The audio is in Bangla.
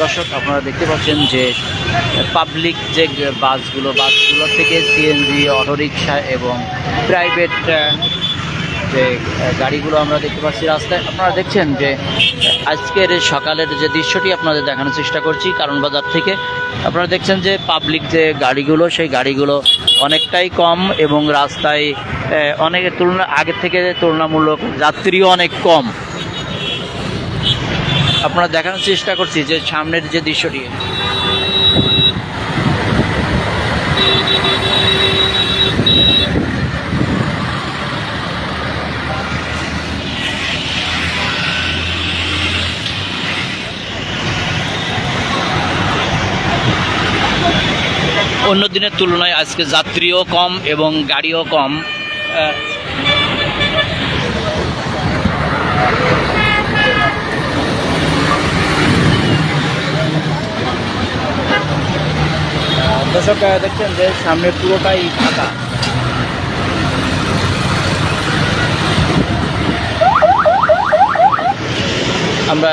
দর্শক আপনারা দেখতে পাচ্ছেন যে পাবলিক যে বাসগুলো বাসগুলো থেকে সিএনজি অটোরিকশা এবং প্রাইভেট যে গাড়িগুলো আমরা দেখতে পাচ্ছি রাস্তায়, আপনারা দেখছেন যে, আজকের সকালের যে দৃশ্যটি আপনাদের দেখানোর চেষ্টা করছি কারণ বাজার থেকে। আপনারা দেখছেন যে পাবলিক যে গাড়িগুলো, সেই গাড়িগুলো অনেকটাই কম এবং রাস্তায় অনেকের তুলনা আগের থেকে তুলনামূলক যাত্রীও অনেক কম। আপনারা দেখানোর চেষ্টা করছি যে, সামনের যে দৃশ্যটি। অন্য দিনের তুলনায় আজকে যাত্রীও কম এবং গাড়িও কম। দর্শক দেখছেন যে সামনে পুরোটাই ফাঁকা। আমরা